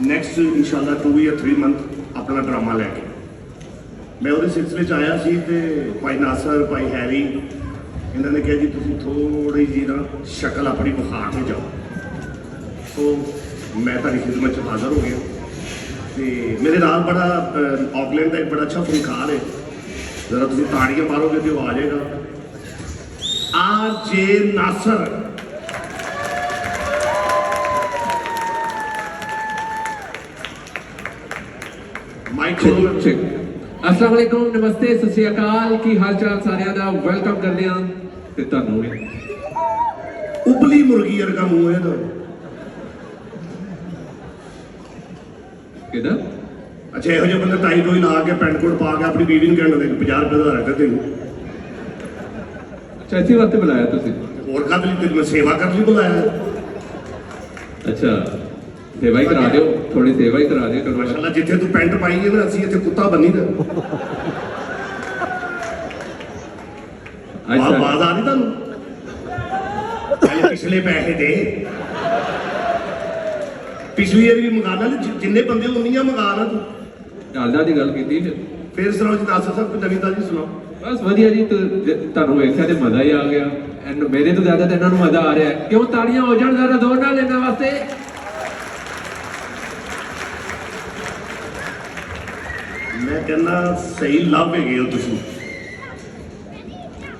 Next ਇਨਸ਼ਾਅੱਲਾ 2 ਜਾਂ 3 month ਆਪਣਾ ਡਰਾਮਾ ਲੈ ਕੇ ਮੈਂ ਉਹਦੇ ਸਿਲਸਿਲੇ ਚ ਆਇਆ ਸੀ ਤੇ ਭਾਈ ਨਾਸਰ ਭਾਈ ਹੈਰੀ ਇਹਨਾਂ ਨੇ ਕਿਹਾ ਜੀ ਤੁਸੀਂ ਥੋੜੀ ਜਿਹੀ ਨਾ ਸ਼ਕਲ ਆਪਣੀ ਬੁਖਾਰ ਕੇ ਜਾਓ ਸੋ ਮੈਂ ਤੁਹਾਡੀ ਖਿਦਮਤ ਚ ਹਾਜ਼ਰ ਹੋ ਗਿਆ ਤੇ ਮੇਰੇ ਨਾਲ ਬੜਾ ਅਹ, ਆਕਲੈਂਡ ਦਾ ਇੱਕ ਬੜਾ ਅੱਛਾ ਫਨਕਾਰ ਹੈ ਜ਼ਰਾ ਤੁਸੀਂ ਤਾੜੀਆਂ ਮਾਰੋਗੇ ਤੇ ਉਹ ਆ ਜਾਏਗਾ ਆਰ ਜੇ ਨਾਸਰ ਮਾਈਕ ਠੀਕ ਠੀਕ ਅਸਲਾਮ ਅਲੈਕੁਮ ਨਮਸਤੇ ਸਤਿ ਸ਼੍ਰੀ ਅਕਾਲ ਕੀ ਹਾਲ ਚਾਲ ਸਾਰਿਆਂ ਦਾ ਵੈਲਕਮ ਕਰਦੇ ਹਾਂ ਤੇ ਤੁਹਾਨੂੰ ਵੀ ਉਬਲੀ ਮੁਰਗੀ ਵਰਗਾ ਮੂੰਹ ਹੈ ਤਾਂ ਕਿਦਾਂ ਅੱਛਾ ਇਹੋ ਜਿਹੇ ਬੰਦੇ ਟਾਈ ਟੋਈ ਲਾ ਕੇ ਪੈਂਟ ਕੋਟ ਪਾ ਕੇ ਆਪਣੀ ਬੀਵੀ ਨੂੰ ਕਹਿਣ ਦੇ 50 ਰੁਪਏ ਦਾ ਰੱਖ ਤੈਨੂੰ ਅੱਛਾ ਇਸੇ ਵਾਸਤੇ ਬੁਲਾਇਆ ਤੁਸੀਂ ਹੋਰ ਕਾਹਦੇ ਲਈ ਤੈਨੂੰ ਸੇਵਾ ਕਰਨ ਲਈ ਬੁਲਾਇਆ ਅੱਛਾ ਸੇਵਾ ਹੀ ਕਰਾ ਦਿਓ ਥੋੜੀ ਸੇਵਾ ਹੀ ਕਰਾ ਦਿਓ ਕਰਵਾ ਮਾਸ਼ਾਅੱਲਾ ਜਿੱਥੇ ਤੂੰ ਪੈਂਟ ਪਾਈ ਹੈ ਨਾ ਅਸੀਂ ਇੱਥੇ ਕੁੱਤਾ ਬੰਨੀ ਦਾ। ਅੱਛਾ। ਬਾਜ਼ ਆ ਰਹੀ ਤੁਹਾਨੂੰ? ਪਹਿਲੇ ਪਿਛਲੇ ਪੈਸੇ ਦੇ। ਪਿਛਲੀ ਵਾਰੀ ਵੀ ਮੰਗਾ ਲੈ ਜਿ- ਜਿੰਨੇ ਬੰਦੇ ਉਨੀਆਂ ਮੰਗਾ ਨਾ ਤੂੰ। ਡਾਲਦਾ ਦੀ ਗੱਲ ਕੀਤੀ ਫਿਰ। ਫਿਰ ਜੀ ਦੱਸ ਸਭ ਕੁਝ ਨਵੀਂ ਤਾਜੀ ਸੁਣਾਓ। ਬਸ ਵਧੀਆ ਜੀ ਤੁਹਾਨੂੰ ਵੇਖਿਆ ਤੇ ਮਜ਼ਾ ਹੀ ਆ ਗਿਆ। ਐਨ ਮੇਰੇ ਤੋਂ ਜ਼ਿਆਦਾ ਤਾਂ ਇਹਨਾਂ ਨੂੰ ਮਜ਼ਾ ਆ ਰਿਹਾ। ਕਿਉਂ ਤਾੜੀਆਂ ਹੋ ਜਾਣ ਜ਼ਰਾ ਦੋ ਨਾਲ ਇਹਨਾਂ ਵਾਸਤੇ? ਮੈਂ ਕਹਿੰਦਾ ਸਹੀ ਲੱਭ ਹੈਗੇ ਹੋ ਤੁਸੀਂ।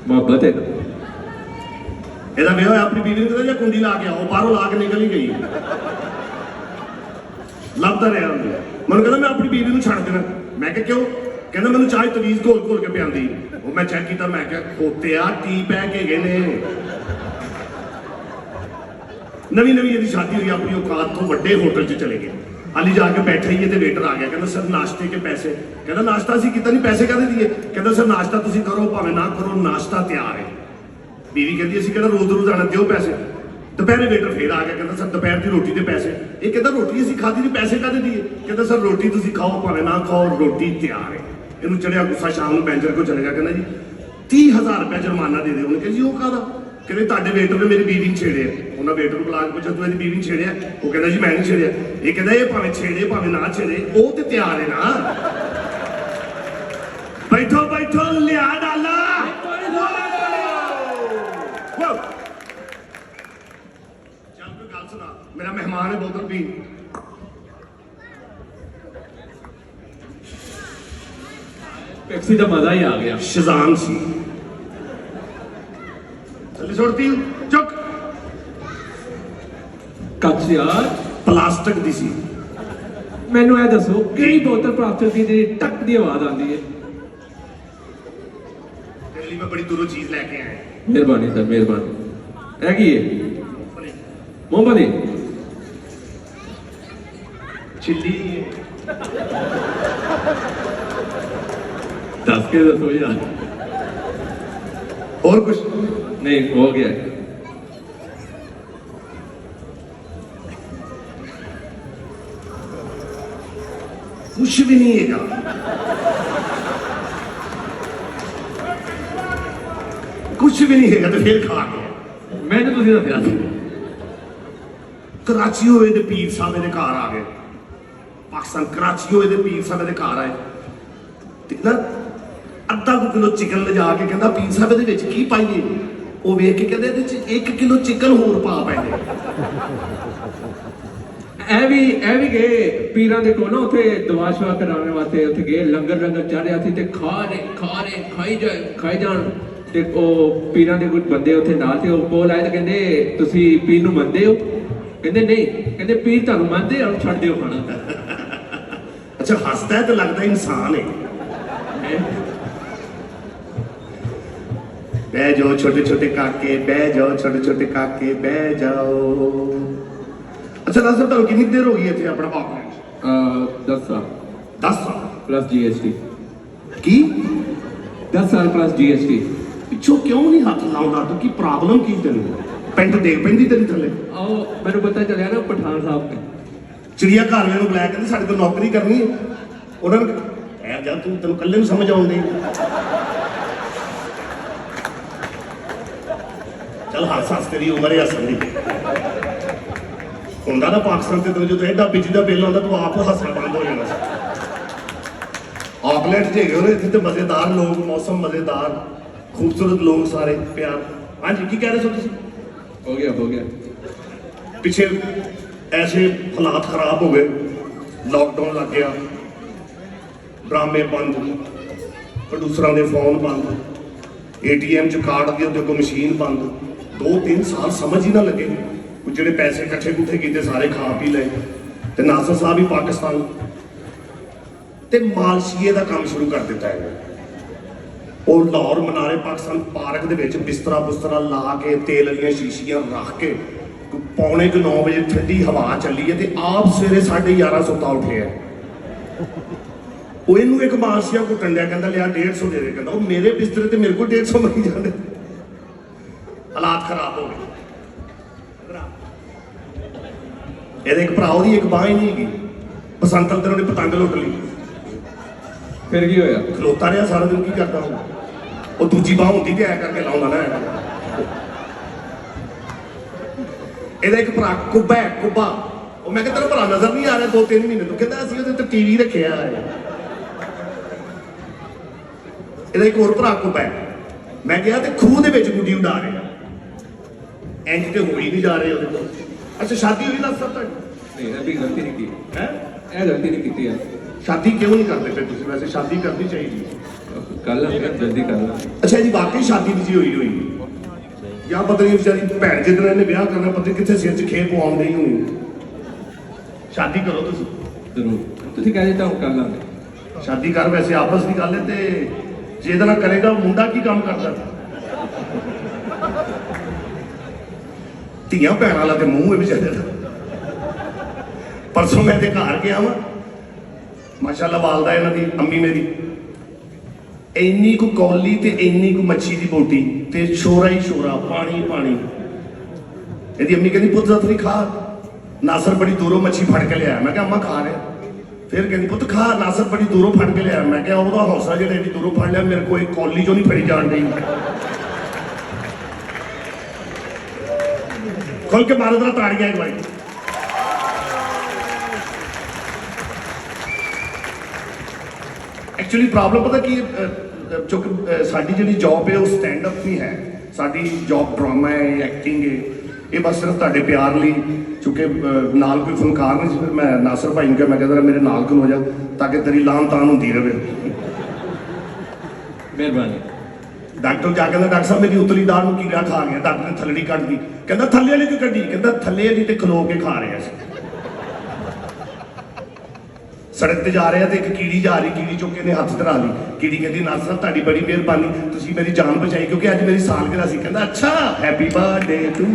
ਮੁਹੱਬਤ ਹੈ ਇਹਦਾ ਵਿਆਹ ਹੋਇਆ ਆਪਣੀ ਬੀਵੀ ਨੂੰ ਕਹਿੰਦਾ ਜਾਂ ਕੁੰਡੀ ਲਾ ਕੇ ਆਓ ਬਾਹਰੋਂ ਲਾ ਕੇ ਨਿਕਲ ਹੀ ਗਈ। ਲੱਭਦਾ ਰਿਹਾ ਉਹਨੂੰ। ਮੈਨੂੰ ਕਹਿੰਦਾ ਮੈਂ ਆਪਣੀ ਬੀਵੀ ਨੂੰ ਛੱਡ ਦੇਣਾ। ਮੈਂ ਕਿਹਾ ਕਿਉਂ? ਕਹਿੰਦਾ ਮੈਨੂੰ ਚਾਹ ਤਵੀਜ਼ ਘੋਲ ਘੋਲ ਕੇ ਪਿਆਂਦੀ ਉਹ ਮੈਂ ਚੈੱਕ ਕੀਤਾ ਮੈਂ ਕਿਹਾ ਖੋਤਿਆ ਟੀ ਬੈਗ ਹੈਗੇ ਨੇ। ਨਵੀਂ ਨਵੀਂ ਇਹਦੀ ਸ਼ਾਦੀ ਹੋਈ ਆਪਣੀ ਔਕਾਤ ਤੋਂ ਵੱਡੇ ਹੋਟਲ 'ਚ ਚਲੇ ਗਏ। ਹਾਲੀ ਜਾ ਕੇ ਬੈਠੇ ਹੀ ਤੇ ਵੇਟਰ ਆ ਗਿਆ। ਕਹਿੰਦਾ, ਸਰ, ਨਾਸ਼ਤੇ ਕੇ ਪੈਸੇ। ਕਹਿੰਦਾ, ਨਾਸ਼ਤਾ ਅਸੀਂ ਕੀਤਾ ਨਹੀਂ, ਪੈਸੇ ਕਾਹਦੇ ਦੀਏ? ਕਹਿੰਦਾ, ਸਰ, ਨਾਸ਼ਤਾ ਤੁਸੀਂ ਕਰੋ, ਭਾਵੇਂ ਨਾ ਕਰੋ, ਨਾਸ਼ਤਾ ਤਿਆਰ ਹੈ। ਬੀਵੀ ਕਹਿੰਦੀ, ਅਸੀਂ ਕਹਿੰਦਾ ਰੋਜ਼ ਰੋਜ਼ ਆਣਾ, ਦਿਓ ਪੈਸੇ। ਦੁਪਹਿਰੇ ਵੇਟਰ ਫੇਰ ਆ ਗਿਆ, ਕਹਿੰਦਾ, ਸਰ, ਦੁਪਹਿਰ ਦੀ ਰੋਟੀ ਦੇ ਪੈਸੇ। ਇਹ ਕਹਿੰਦਾ, ਰੋਟੀ ਅਸੀਂ ਖਾਧੀ ਨਹੀਂ, ਪੈਸੇ ਕਾਹਦੇ ਦੀਏ? ਕਹਿੰਦਾ, ਸਰ, ਰੋਟੀ ਤੁਸੀਂ ਖਾਓ, ਭਾਵੇਂ ਨਾ ਖਾਓ, ਰੋਟੀ ਤਿਆਰ ਹੈ। ਇਹਨੂੰ ਚੜਿਆ ਗੁੱਸਾ, ਸ਼ਾਮ ਨੂੰ ਮੈਨੇਜਰ ਕੋਲ ਚਲੇ ਗਿਆ, ਕਹਿੰਦਾ ਜੀ 30000 ਰੁਪਏ ਜੁਰਮਾਨਾ ਦੇ ਦਿਓ। ਉਹਨੇ ਕਿਹਾ ਜੀ, ਉਹ ਕਾਹਦਾ? ਕਹਿੰਦੇ ਤੁਹਾਡੇ ਵੇਟਰ ਨੇ ਮੇਰੀ ਬੀਵੀ ਨੂੰ ਛੇੜਿਆ। ਉਹਨਾਂ ਵੇਟਰ ਨੂੰ ਬੁਲਾ ਕੇ ਪੁੱਛਿਆ ਤੂੰ ਇਹਦੀ ਬੀਵੀ ਨੂੰ ਛੇੜਿਆ? ਉਹ ਕਹਿੰਦਾ ਜੀ ਮੈਂ ਨਹੀਂ ਛੇੜਿਆ। ਇਹ ਕਹਿੰਦਾ ਇਹ ਭਾਵੇਂ ਛੇੜੇ ਭਾਵੇਂ ਨਾ ਛੇੜੇ ਉਹ ਤੇ ਤਿਆਰ ਹੈ ਨਾ। ਬੈਠੋ ਬੈਠੋ ਲਿਆ ਡਾਲਾ। ਚੱਲ ਕੋਈ ਗੱਲ ਸੁਣਾ ਮੇਰਾ ਮਹਿਮਾਨ ਹੈ ਬੋਤਲ ਪੀ ਪੈਪਸੀ ਦਾ ਮਜ਼ਾ ਹੀ ਆ ਗਿਆ। ਸ਼ਜ਼ਾਨ ਸੀ। ਥੱਲੇ ਛੋੜਤੀ ਚੁੱਕ। ਕੱਚ ਯਾਰ ਪਲਾਸਟਿਕ ਦੀ ਸੀ। ਮੈਨੂੰ ਇਹ ਦੱਸੋ ਕਿਹੜੀ ਬੋਤਲ ਪ੍ਰਾਪਤ ਦੀ ਜਿਹੜੀ ਟੱਕ ਦੀ ਆਵਾਜ਼ ਆਉਂਦੀ ਹੈ? ਤੇਰੇ ਲਈ ਮੈਂ ਬੜੀ ਦੂਰੋਂ ਚੀਜ਼ ਲੈ ਕੇ ਆਇਆ। ਮਿਹਰਬਾਨੀ ਸਰ ਮਿਹਰਬਾਨੀ। ਇਹ ਕੀ ਹੈ? ਮੋਹਬਤੀ ਚਿੱਲੀ। ਦੱਸ ਕੇ ਦੱਸੋ ਯਾਰ। ਹੋਰ ਕੁਝ ਨਹੀਂ ਹੋ ਗਿਆ। ਕੁਝ ਵੀ ਨਹੀਂ ਹੈਗਾ। ਕੁਝ ਵੀ ਨਹੀਂ ਹੈਗਾ ਤੇ ਫਿਰ ਖਾ ਗਿਆ ਮੈਨੂੰ ਤੁਸੀਂ ਦੱਸਿਆ ਸੀ। ਕਰਾਚੀ ਹੋਏ ਤੇ ਪੀਰ ਸਾਹਿਬ ਦੇ ਘਰ ਆ ਗਏ। ਪਾਕਿਸਤਾਨ ਕਰਾਚੀ ਹੋਏ ਤੇ ਪੀਰ ਸਾਹਿਬ ਦੇ ਘਰ ਆਏ। ਤੇ ਨਾ ਅੱਧਾ ਕਿਲੋ ਚਿਕਨ ਲਿਜਾ ਕੇ ਕਹਿੰਦਾ, ਪੀਰ ਸਾਹਿਬ ਦੇ ਵਿੱਚ ਕੀ ਪਾਈਏ? ਉਹ ਵੇਖ ਕੇ ਕਹਿੰਦੇ ਇਹਦੇ ਚ 1 ਕਿਲੋ ਚਿਕਨ ਹੋਰ ਪਾ ਪੈਂਦੇ। ਇਹ ਵੀ ਇਹ ਵੀ ਗਏ ਪੀਰਾਂ ਦੇ ਕੋਲ ਨਾ ਉੱਥੇ ਦੁਆ ਸ਼ਵਾ ਕਰਾਉਣ ਵਾਸਤੇ ਉੱਥੇ ਗਏ ਲੰਗਰ ਲੰਗਰ ਰਿਹਾ ਸੀ ਤੇ ਖਾ ਰਹੇ ਖਾ ਰਹੇ ਖਾਈ ਜਾਏ ਖਾਈ ਜਾਣ। ਤੇ ਉਹ ਪੀਰਾਂ ਦੇ ਕੁਝ ਬੰਦੇ ਉੱਥੇ ਨਾਲ ਤੇ ਉਹ ਕੋਲ ਆਏ ਤੇ ਕਹਿੰਦੇ ਤੁਸੀਂ ਪੀਰ ਨੂੰ ਮੰਨਦੇ ਹੋ? ਕਹਿੰਦੇ ਨਹੀਂ। ਕਹਿੰਦੇ ਪੀਰ ਤੁਹਾਨੂੰ ਮੰਨਦੇ ਆ ਛੱਡ ਦਿਓ ਖਾਣਾ ਅੱਛਾ ਹੱਸਦਾ ਤਾਂ ਲੱਗਦਾ ਇਨਸਾਨ ਹੈਂ? ਬਹਿ ਜਾਓ ਛੋਟੇ ਛੋਟੇ ਕਾਕੇ ਬਹਿ ਜਾਓ ਛੋਟੇ ਛੋਟੇ ਕਾਕੇ ਬਹਿ ਜਾਓ। ਅੱਛਾ ਦੱਸੋ ਤੁਹਾਨੂੰ ਕਿੰਨੀ ਦੇਰ ਹੋ ਗਈ ਇੱਥੇ ਆਪਣਾ ਪਾਪਾ ਅਹ 10 ਸਾਲ। 10 ਸਾਲ? ਪਲੱਸ ਜੀਐਸਟੀ ਕੀ? 10 ਸਾਲ ਪਲੱਸ ਜੀਐਸਟੀ ਪਿੱਛੋਂ ਕਿਉਂ ਨਹੀਂ ਹੱਥ ਲਾਉਂਦਾ? ਤੂੰ ਕੀ ਪ੍ਰੋਬਲਮ ਕੀ ਤੈਨੂੰ? ਪੈਂਟ ਦੇ ਪੈਂਦੀ ਤੇਰੀ ਥੱਲੇ। ਆਓ ਮੈਨੂੰ ਪਤਾ ਚੱਲਿਆ ਨਾ ਪਠਾਨ ਸਾਹਿਬ ਤੇ। ਚਿੜੀਆ ਘਰ ਵਾਲਿਆਂ ਨੂੰ ਬੁਲਾਇਆ ਕਹਿੰਦੇ ਸਾਡੇ ਕੋਲ ਨੌਕਰੀ ਕਰਨੀ ਹੈ। ਉਹਨਾਂ ਨੇ ਐ ਜਾਂ ਤੂੰ ਤੈਨੂੰ ਇਕੱਲੇ ਨੂੰ ਸਮਝ ਆਉਂਦੀ ਹੱਸ ਹੱਸ ਤੇਰੀ ਉਮਰ ਹੈ ਹੱਸਣ ਦੀ ਹੁੰਦਾ ਨਾ ਪਾਕਿਸਤਾਨ ਤੇ ਜਦੋਂ ਐਡਾ ਬਿਜਲੀ ਦਾ ਬਿੱਲ ਆਉਂਦਾ ਤੂੰ ਆਪ ਹੱਸਣਾ ਬੰਦ ਹੋ ਜਾਂਦਾ। ਆਕਲੈਂਡ ਹੈਗੇ ਉਹਨੇ ਇੱਥੇ ਤੇ ਮਜ਼ੇਦਾਰ ਲੋਕ ਮੌਸਮ ਮਜ਼ੇਦਾਰ ਖੂਬਸੂਰਤ ਲੋਕ ਸਾਰੇ ਪਿਆਰ। ਹਾਂਜੀ ਕੀ ਕਹਿ ਰਹੇ ਸੋ ਤੁਸੀਂ? ਹੋ ਗਿਆ ਹੋ ਗਿਆ। ਪਿੱਛੇ ਐਸੇ ਹਾਲਾਤ ਖਰਾਬ ਹੋ ਗਏ। ਲਾਕਡਾਊਨ ਲੱਗ ਗਿਆ। ਡਰਾਮੇ ਬੰਦ। ਪ੍ਰੋਡਿਊਸਰਾਂ ਦੇ ਫੋਨ ਬੰਦ। ਏਟੀਐਮ ਚ ਕਾਰਡ ਦੀ ਉਹਦੇ ਕੋਲ ਮਸ਼ੀਨ ਬੰਦ। ਦੋ ਤਿੰਨ ਸਾਲ ਸਮਝ ਹੀ ਨਾ ਲੱਗੇ ਉਹ ਜਿਹੜੇ ਪੈਸੇ ਇਕੱਠੇ ਕੁੱਠੇ ਕੀਤੇ ਸਾਰੇ ਖਾ ਪੀ ਲਏ। ਤੇ ਨਾਸਰ ਸਾਹਿਬ ਵੀ ਪਾਕਿਸਤਾਨ ਤੇ ਮਾਲਸ਼ੀਏ ਦਾ ਕੰਮ ਸ਼ੁਰੂ ਕਰ ਦਿੱਤਾ ਹੈ ਉਹ ਲਾਹੌਰ ਮਨਾਰੇ ਪਾਕਿਸਤਾਨ ਪਾਰਕ ਦੇ ਵਿੱਚ ਬਿਸਤਰਾ ਬੁਸਤਰਾ ਲਾ ਕੇ, ਤੇਲ ਵਾਲੀਆਂ ਸ਼ੀਸ਼ੀਆਂ ਰੱਖ ਕੇ ਕੋਈ ਪੌਣੇ ਕੁ 9 ਵਜੇ ਠੰਡੀ ਹਵਾ ਚੱਲੀ ਹੈ ਤੇ ਆਪ ਸਵੇਰੇ 11:30 ਸੁੱਤਾ ਉੱਠਿਆ ਉਹ ਇਹਨੂੰ ਇੱਕ ਮਾਰਸ਼ੀਆ ਕੋ ਟੰਡਿਆ, ਕਹਿੰਦਾ, ਲਿਆ 150 ਦੇ ਦੇ। ਕਹਿੰਦਾ, ਉਹ ਮੇਰੇ ਬਿਸਤਰੇ ਤੇ ਮੇਰੇ ਕੋਲ 150 ਮੰਗੀ ਜਾਂਦੇ ਹਾਲਾਤ ਖਰਾਬ ਹੋ ਗਏ। ਇਹਦੇ ਇੱਕ ਭਰਾ ਉਹਦੀ ਇੱਕ ਬਾਹ ਹੀ ਨਹੀਂ ਹੈਗੀ। ਬਸੰਤ ਅੰਦਰ ਉਹਨੇ ਪਤੰਗ ਲੁੱਟ ਲਈ। ਫਿਰ ਕੀ ਹੋਇਆ? ਖਲੋਤਾ ਰਿਹਾ ਸਾਰਾ ਦਿਨ ਕੀ ਕਰਦਾ ਉਹ? ਉਹ ਦੂਜੀ ਬਾਹ ਹੁੰਦੀ ਤੇ ਐ ਕਰਕੇ ਲਾਉਂਦਾ ਨਾ। ਇਹਦਾ ਇੱਕ ਭਰਾ ਕੁੱਬਾ ਕੁੱਬਾ। ਉਹ ਮੈਂ ਕਿਹਾ ਤੇਰਾ ਭਰਾ ਨਜ਼ਰ ਨਹੀਂ ਆ ਰਿਹਾ ਦੋ ਤਿੰਨ ਮਹੀਨੇ ਤੋਂ। ਕਹਿੰਦਾ ਅਸੀਂ ਉਹਦੇ ਤੇ ਟੀਵੀ ਰੱਖਿਆ ਹੈ। ਇਹਦਾ ਇੱਕ ਹੋਰ ਭਰਾ ਕੁੱਬਾ ਮੈਂ ਕਿਹਾ ਤੇ ਖੂਹ ਦੇ ਵਿੱਚ ਗੁੱਡੀ ਉਡਾ ਰਿਹਾ। ਇੰਜ ਤੇ ਹੋ ਹੀ ਨਹੀਂ ਜਾ ਰਹੇ ਉਹਦੇ ਤੋਂ ਅੱਛਾ ਸ਼ਾਦੀ ਹੋਈ ਨਾ ਸਭ ਨਹੀਂ ਇਹ ਵੀ ਗਲਤੀ ਨਹੀਂ ਕੀਤੀ। ਹੈ? ਇਹ ਗਲਤੀ ਨਹੀਂ ਕੀਤੀ ਹੈ ਸ਼ਾਦੀ ਕਿਉਂ ਨਹੀਂ ਕਰਦੇ ਫਿਰ ਤੁਸੀਂ? ਵੈਸੇ ਸ਼ਾਦੀ ਕਰਨੀ ਚਾਹੀਦੀ ਹੈ। ਕੱਲ ਜਲਦੀ ਕਰ ਲਾਂ। ਅੱਛਾ ਜੀ ਵਾਕਈ ਸ਼ਾਦੀ ਨਹੀਂ ਸੀ ਹੋਈ ਹੋਈ। ਜਾਂ ਪਤਾ ਨਹੀਂ ਵਿਚਾਰੀ ਭੈਣ ਜਿੱਦਣ ਇਹਨੇ ਵਿਆਹ ਕਰਨਾ ਪਤਾ ਕਿੱਥੇ ਸਿਰ 'ਚ ਖੇਪ ਆਉਂਦੇ ਹੀ ਹੋਣੀ। ਸ਼ਾਦੀ ਕਰੋ ਤੁਸੀਂ। ਜ਼ਰੂਰ। ਤੁਸੀਂ ਕਹਿ ਦਿੱਤਾ ਹੁਣ ਕਰ ਲਾਂਗੇ। ਸ਼ਾਦੀ ਕਰ ਵੈਸੇ ਆਪਸ ਦੀ ਗੱਲ ਹੈ ਤੇ ਜੇ ਇਹਦਾ ਨਾਲ ਕਰੇਗਾ ਮੁੰਡਾ ਕੀ ਕੰਮ ਕਰਦਾ? ਧੀਆਂ ਭੈਣਾਂ ਵਾਲਾ ਤੇ ਮੂੰਹ ਹੈ ਵਿਚਾਰੇ ਦਾ ਪਰਸੋਂ ਮੈਂ ਤੇ ਘਰ ਗਿਆ ਵਾਂ। ਮਾਸ਼ਾਅੱਲਾ ਵਾਲਦਾ ਇਹਨਾਂ ਦੀ, ਅੰਮੀ ਮੇਰੀ। ਇੰਨੀ ਕੁ ਕੌਲੀ ਤੇ ਇੰਨੀ ਕੁ ਮੱਛੀ ਦੀ ਬੋਟੀ ਤੇ ਸ਼ੋਰਾ ਹੀ ਸ਼ੋਰਾ ਪਾਣੀ ਪਾਣੀ। ਇਹਦੀ ਅੰਮੀ ਕਹਿੰਦੀ, ਪੁੱਤ ਜ਼ਫਰੀ ਖਾ। ਨਾਸਰ ਬੜੀ ਦੂਰੋਂ ਮੱਛੀ ਫੜ ਕੇ ਲਿਆ ਮੈਂ ਕਿਹਾ, ਅੰਮਾ, ਖਾ ਰਿਹਾ। ਫਿਰ ਕਹਿੰਦੀ, ਪੁੱਤ, ਖਾ। ਨਾਸਰ ਬੜੀ ਦੂਰੋਂ ਫੜ ਕੇ ਲਿਆ ਮੈਂ ਕਿਹਾ, ਉਹਦਾ ਹੌਸਲਾ ਜਿਹੜਾ ਇਹਦੀ ਦੂਰੋਂ ਫੜ ਲਿਆ, ਮੇਰੇ ਕੋਲ ਇੱਕ ਕੌਲੀ ਚੋਂ ਨਹੀਂ ਫੜੀ ਜਾਣ ਡਈ। ਖੁੱਲ ਕੇ ਮਾਰੋ ਦਾ ਤਾੜੀਆਂ ਇੱਕ ਵਾਰੀ। ਐਕਚੁਅਲੀ ਪ੍ਰੋਬਲਮ ਪਤਾ ਕੀ ਹੈ? ਸਾਡੀ ਜਿਹੜੀ ਜੌਬ ਹੈ, ਉਹ ਸਟੈਂਡ ਅਪ ਨਹੀਂ ਹੈ। ਸਾਡੀ ਜੌਬ ਡਰਾਮਾ ਹੈ ਐਕਟਿੰਗ ਹੈ। ਇਹ ਬਸ ਸਿਰਫ ਤੁਹਾਡੇ ਪਿਆਰ ਲਈ। ਕਿਉਂਕਿ ਨਾਲ ਕੋਈ ਫਨਕਾਰ ਨਹੀਂ ਸੀ, ਫਿਰ ਮੈਂ ਨਾਸਰ ਭਾਈ ਨੂੰ ਕਿਹਾ, ਮੈਂ ਕਹਿੰਦਾ ਮੇਰੇ ਨਾਲ ਕਿਉਂ ਹੋ ਜਾ, ਤਾਂ ਕਿ ਤੇਰੀ ਲਾਨ ਤਾਨ ਹੁੰਦੀ ਰਹੇ ਮਿਹਰਬਾਨੀ। ਡਾਕਟਰ ਜਾ ਕੇ ਕਹਿੰਦਾ, ਡਾਕਟਰ ਸਾਹਿਬ, ਮੇਰੀ ਉਤਲੀ ਦਾੜ ਨੂੰ ਕੀੜਾ ਖਾ ਗਿਆ, ਡਾਕਟਰ ਨੇ ਥੱਲੜੀ ਕੱਢ ਦੀ ਕਹਿੰਦਾ, ਥੱਲੇ ਵਾਲੀ ਕਿਉਂ ਕੱਢੀ? ਕਹਿੰਦਾ, ਥੱਲੇ ਵਾਲੀ ਤੇ ਖਲੋ ਕੇ ਖਾ ਰਿਹਾ ਸੀ। ਸੜਕ ਤੇ ਜਾ ਰਿਹਾ ਤੇ ਇੱਕ ਕੀੜੀ ਜਾ ਰਹੀ, ਕੀੜੀ ਚੁੱਕ ਨੇ ਹੱਥ ਧਰਾ ਲਈ। ਕੀੜੀ ਕਹਿੰਦੀ ਨਾਸਰ ਸਾਹਿਬ ਤੁਹਾਡੀ ਬੜੀ ਮਿਹਰਬਾਨੀ। ਤੁਸੀਂ ਮੇਰੀ ਜਾਨ ਬਚਾਈ, ਕਿਉਂਕਿ ਅੱਜ ਮੇਰੀ ਸਾਲਗਿਰਾ ਸੀ। ਕਹਿੰਦਾ, ਅੱਛਾ ਹੈਪੀ ਬਰਥਡੇ ਟੂ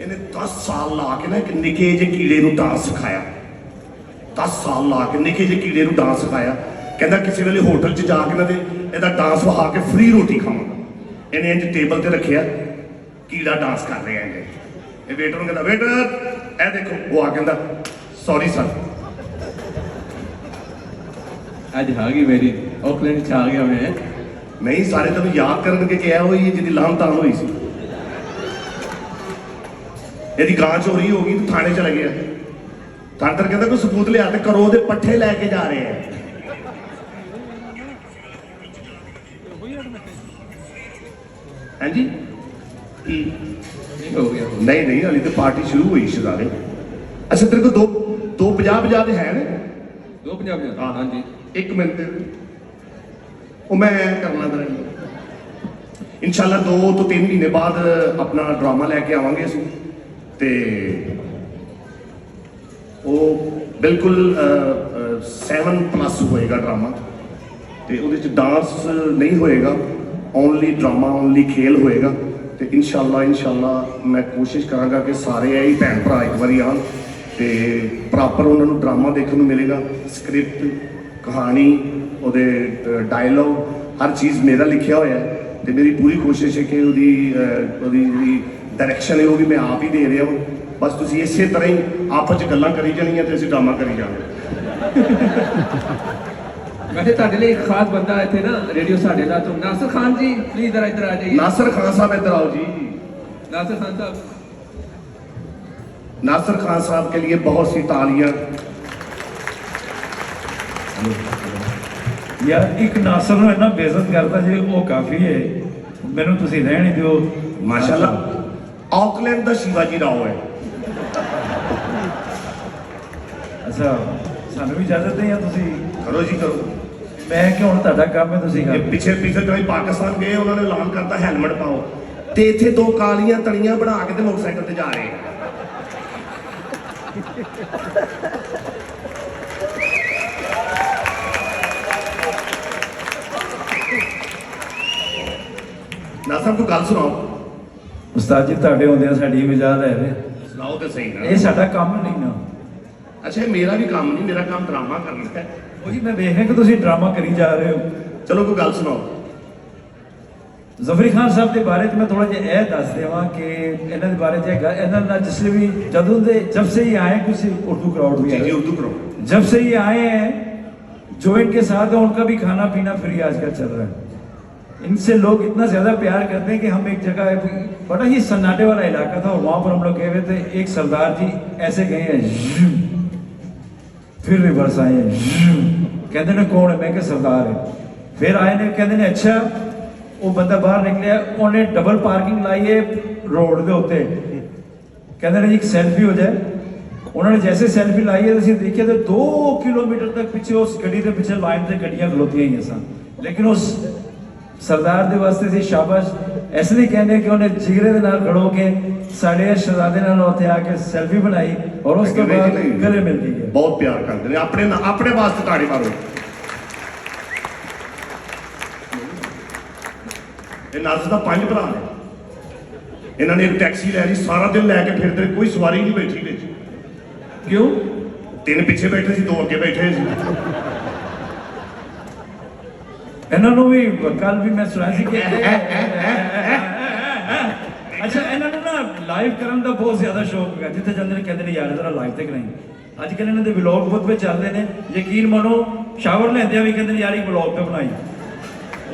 ਇਹਨੇ 10 ਸਾਲ ਲਾ ਕੇ ਨਾ ਇੱਕ ਨਿੱਕੇ ਜਿਹੇ ਕੀੜੇ ਨੂੰ ਡਾਂਸ ਸਿਖਾਇਆ। 10 ਸਾਲ ਲਾ ਕੇ ਨਿੱਕੇ ਜਿਹੇ ਕੀੜੇ ਨੂੰ ਡਾਂਸ ਸਿਖਾਇਆ। ਕਹਿੰਦਾ ਕਿਸੇ ਵੇਲੇ ਹੋਟਲ 'ਚ ਜਾ ਕੇ ਨਾ ਤੇ ਇਹਦਾ ਡਾਂਸ ਵਹਾ ਕੇ ਫ੍ਰੀ ਰੋਟੀ ਖਾਵਾਂਗਾ। ਇਹਨੇ ਇੰਜ ਟੇਬਲ ਤੇ ਰੱਖਿਆ ਕੀੜਾ ਡਾਂਸ ਕਰ ਰਿਹਾ ਹੈ ਇਹ ਵੇਟਰ ਨੂੰ ਕਹਿੰਦਾ ਵੇਟਰ ਇਹ ਦੇਖੋ। ਉਹ ਆ ਕਹਿੰਦਾ ਸੌਰੀ ਸਰ ਅੱਜ ਆ ਗਈ ਮੇਰੀ ਆਕਲੈਂਡ ਚ ਆ ਗਿਆ ਮੈਂ। ਨਹੀਂ ਸਾਰੇ ਤੈਨੂੰ ਯਾਦ ਕਰਨਗੇ ਕਿ ਇਹ ਹੋਈ ਜਿਹਦੀ ਲਾਮ ਤਾਨ ਹੋਈ ਸੀ। ਇਹਦੀ ਗਾਂ ਚੋਰੀ ਹੋ ਗਈ ਤੂੰ ਥਾਣੇ ਚਲਾ ਗਿਆ। ਥਾਣੇਦਾਰ ਕਹਿੰਦਾ ਕੋਈ ਸਬੂਤ ਲਿਆ ਤੇ ਕਰੋ ਉਹਦੇ ਪੱਠੇ ਲੈ ਕੇ ਜਾ ਰਹੇ ਆ। ਹਾਂਜੀ? ਕੀ ਨਹੀਂ ਹੋ ਗਿਆ। ਨਹੀਂ ਨਹੀਂ ਹਾਲੇ ਤੇ ਪਾਰਟੀ ਸ਼ੁਰੂ ਹੋਈ ਸ਼ਦਾਰੇ ਅੱਛਾ ਤੇਰੇ ਕੋਲ ਦੋ ਦੋ 50 50 ਦੇ ਹੈ ਨੇ? ਦੋ ਪੰਜਾਬ ਜਾ ਹਾਂ। ਹਾਂਜੀ। ਇੱਕ ਮਿੰਟ। ਦੇ। ਉਹ ਮੈਂ ਕਰਨਾ ਤੇਰੇ ਇਨਸ਼ਾਅੱਲਾ 2 ਤੋਂ 3 ਮਹੀਨੇ ਬਾਅਦ ਆਪਣਾ ਡਰਾਮਾ ਲੈ ਕੇ ਆਵਾਂਗੇ ਅਸੀਂ। ਤੇ ਉਹ ਬਿਲਕੁਲ 7 ਪਲੱਸ ਹੋਏਗਾ ਡਰਾਮਾ। ਤੇ ਉਹਦੇ ਚ ਡਾਂਸ ਨਹੀਂ ਹੋਏਗਾ। ਓਨਲੀ ਡਰਾਮਾ ਓਨਲੀ ਖੇਲ ਹੋਏਗਾ ਤੇ ਇਨਸ਼ਾਅੱਲਾ ਇਨਸ਼ਾਅੱਲਾ ਮੈਂ ਕੋਸ਼ਿਸ਼ ਕਰਾਂਗਾ ਕਿ ਸਾਰੇ ਇਹ ਭੈਣ ਭਰਾ ਇੱਕ ਵਾਰੀ ਆਉਣ। ਤੇ ਪ੍ਰੋਪਰ ਉਹਨਾਂ ਨੂੰ ਡਰਾਮਾ ਦੇਖਣ ਨੂੰ ਮਿਲੇਗਾ। ਸਕ੍ਰਿਪਟ ਕਹਾਣੀ, ਉਹਦੇ ਡਾਇਲੌਗ ਹਰ ਚੀਜ਼ ਮੇਰਾ ਲਿਖਿਆ ਹੋਇਆ ਹੈ। ਤੇ ਮੇਰੀ ਪੂਰੀ ਕੋਸ਼ਿਸ਼ ਹੈ ਕਿ ਉਹਦੀ ਉਹਦੀ ਜਿਹੜੀ ਡਾਇਰੈਕਸ਼ਨ ਹੈ, ਉਹ ਵੀ ਮੈਂ ਆਪ ਹੀ ਦੇ ਰਿਹਾ ਹਾਂ। ਬਸ ਤੁਸੀਂ ਇਸੇ ਤਰ੍ਹਾਂ ਹੀ ਆਪਸ ਚ ਗੱਲਾਂ ਕਰੀ ਜਾਣੀਆਂ ਤੇ ਅਸੀਂ ਡਰਾਮਾ ਕਰੀ ਜਾਵਾਂਗੇ। ਵੈਸੇ ਤੁਹਾਡੇ ਲਈ ਇੱਕ ਖਾਸ ਬੰਦਾ ਇੱਥੇ ਨਾ ਰੇਡੀਓ ਸਾਡੇ ਦਾ ਤੋਂ ਨਾਸਰ ਖਾਨ ਜੀ ਪਲੀਜ਼ ਜ਼ਰਾ ਇੱਧਰ ਆ ਜਾਈਏ ਨਾਸਰ ਖਾਨ ਸਾਹਿਬ ਇੱਧਰ ਆਓ ਜੀ ਨਾਸਰ ਖਾਨ ਸਾਹਿਬ नासिर खान साहब के लिए बहुत सी तालियां ਯਾਰ ਇੱਕ ਨਾਸਰ ਨੂੰ ਇੰਨਾ ਬੇਇੱਜ਼ਤ ਕਰਦਾ ਜੇ ਉਹ ਕਾਫੀ ਹੈ ਮੈਨੂੰ ਤੁਸੀਂ ਰਹਿਣ ਹੀ ਦਿਓ माशाल्लाह ऑकलैंड ਦਾ शिवाजी राव है ਅੱਛਾ ਸਾਨੂੰ ਵੀ ਇਜਾਜ਼ਤ ਨਹੀਂ ਆ ਤੁਸੀਂ करो जी करो ਮੈਂ ਕਿ ਹੁਣ ਤੁਹਾਡਾ ਕੰਮ ਹੈ ਤੁਸੀਂ ਇਹ ਪਿੱਛੇ ਪਿੱਛੇ ਕਈ ਪਾਕਿਸਤਾਨ ਗਏ ਉਹਨਾਂ ਨੇ ਐਲਾਨ ਕਰਤਾ ਹੈਲਮਟ ਪਾਓ। ਤੇ ਇੱਥੇ ਦੋ ਕਾਲੀਆਂ ਤਣੀਆਂ ਬਣਾ ਕੇ ਤੇ ਮੋਟਰਸਾਈਕਲ ਤੇ ਜਾ ਰਹੇ। ਨਾ ਸਭ ਕੋ ਗੱਲ ਸੁਣਾਓ? ਉਸਤਾਦ ਜੀ ਤੁਹਾਡੇ ਹੁੰਦਿਆਂ ਸਾਡੀ ਮਜਾਲ ਹੈ ਵੇ। ਸੁਣਾਓ ਤੇ ਸਹੀ ਇਹ ਨਾ ਸਾਡਾ ਕੰਮ ਨਹੀਂ ਨਾ। ਅੱਛਾ ਇਹ ਮੇਰਾ ਵੀ ਕੰਮ ਨਹੀਂ ਮੇਰਾ ਕੰਮ ਡਰਾਮਾ ਕਰਨਾ ਹੈ। ਉਹੀ ਮੈਂ ਵੇਖ ਰਿਹਾ ਕਿ ਤੁਸੀਂ ਡਰਾਮਾ ਕਰੀ ਜਾ ਰਹੇ ਹੋ ਚਲੋ ਕੋਈ ਗੱਲ ਸੁਣਾਓ ਜ਼ਫਰੀ ਖਾਨ ਸਾਹਿਬ ਦੇ ਬਾਰੇ 'ਚ ਮੈਂ ਥੋੜਾ ਜਿਹਾ ਇਹ ਦੱਸ ਦੇਵਾਂ ਕਿ ਇਹਨਾਂ ਦੇ ਬਾਰੇ 'ਚ ਇਹ ਗੱਲ- ਇਹਨਾਂ ਨਾਲ ਜਿਸ ਲਈ ਵੀ ਜਦੋਂ ਦੇ जब से ही आए कुछ उर्दू क्राउड भी ਜੀ ਜੀ है ਉਰਦੂ ਕਰੋ जब से ये आए हैं जो इनके साथ है उनका भी खाना पीना फ्री आजकल चल रहा है इनसे लोग इतना ज्यादा प्यार करते हैं कि हम एक जगह बड़ा ही सन्नाटे वाला इलाका था और वहां पर हम लोग गए हुए थे एक सरदार जी ऐसे गए हैं ਫਿਰ ਰਿਵਰਸ ਆਏ ਕਹਿੰਦੇ ਨੇ ਕੌਣ ਹੈ ਮੈਂ ਕਿਹਾ ਸਰਦਾਰ ਹੈ ਫਿਰ ਆਏ ਨੇ ਕਹਿੰਦੇ ਨੇ ਅੱਛਾ ਉਹ ਬੰਦਾ ਬਾਹਰ ਨਿਕਲਿਆ ਉਹਨੇ ਡਬਲ ਪਾਰਕਿੰਗ ਲਾਈ ਹੈ ਰੋਡ ਦੇ ਉੱਤੇ ਕਹਿੰਦੇ ਨੇ ਜੀ ਇੱਕ ਸੈਲਫੀ ਹੋ ਜਾਏ ਉਹਨਾਂ ਨੇ ਜੈਸੇ ਸੈਲਫੀ ਲਾਈ ਹੈ ਅਸੀਂ ਦੇਖਿਆ ਤੇ 2 ਕਿਲੋਮੀਟਰ ਤੱਕ ਪਿੱਛੇ ਉਸ ਗੱਡੀ ਦੇ ਪਿੱਛੇ ਲਾਈਨ ਤੇ ਗੱਡੀਆਂ ਖਲੋਤੀਆਂ ਹੀ ਸਨ ਲੇਕਿਨ ਉਸ ਸਰਦਾਰ ਦੇ ਵਾਸਤੇ ਸੀ ਸ਼ਾਬਾਸ਼। ਇਸ ਲਈ ਕਹਿੰਦੇ ਕਿ ਉਹਨੇ ਜਿਗਰੇ ਦੇ ਨਾਲ ਖੜੋ ਕੇ ਸਾਡੇ ਸ਼ਹਜ਼ਾਦੇ ਨਾਲ ਉੱਥੇ ਆ ਕੇ ਸੈਲਫੀ ਬਣਾਈ ਔਰ ਉਸ ਤੋਂ ਬਾਅਦ ਗਲੇ ਮਿਲ ਹੈ ਬਹੁਤ ਪਿਆਰ ਕਰਦੇ ਨੇ। ਆਪਣੇ ਆਪਣੇ ਵਾਸਤੇ ਤਾੜੀ ਮਾਰੋ। ਇਹ ਨਰਸ ਦਾ ਪੰਜ ਭਰਾ ਨੇ। ਇਹਨਾਂ ਨੇ ਇੱਕ ਟੈਕਸੀ ਲੈ ਲਈ ਸਾਰਾ ਦਿਨ ਲੈ ਕੇ ਫਿਰਦੇ ਕੋਈ ਸਵਾਰੀ ਨਹੀਂ ਬੈਠੀ ਵਿੱਚ। ਕਿਉਂ? ਤਿੰਨ ਪਿੱਛੇ ਬੈਠੇ ਸੀ ਦੋ ਅੱਗੇ ਬੈਠੇ ਸੀ। ਇਹਨਾਂ ਨੂੰ ਵੀ ਕੱਲ ਵੀ ਮੈਂ ਸੁਣਿਆ ਸੀ ਕਿ ਅੱਛਾ ਇਹਨਾਂ ਨੂੰ ਨਾ ਲਾਈਵ ਕਰਨ ਦਾ ਬਹੁਤ ਜ਼ਿਆਦਾ ਸ਼ੌਕ ਹੈ। ਜਿੱਥੇ ਜਾਂਦੇ ਨੇ ਕਹਿੰਦੇ ਨੇ ਯਾਰ ਇਹਦਾ ਲਾਈਵ ਤੇ ਕਰਾਈ ਅੱਜ ਕੱਲ੍ਹ ਇਹਨਾਂ ਦੇ ਵਲੌਗ ਬਹੁਤ ਵਿੱਚ ਚੱਲਦੇ ਨੇ। ਯਕੀਨ ਮੰਨੋ ਸ਼ਾਵਰ ਲੈਂਦੇ ਆ ਵੀ ਕਹਿੰਦੇ ਨੇ ਯਾਰ ਇਹ ਵਲੌਗ ਤੇ ਬਣਾਈ।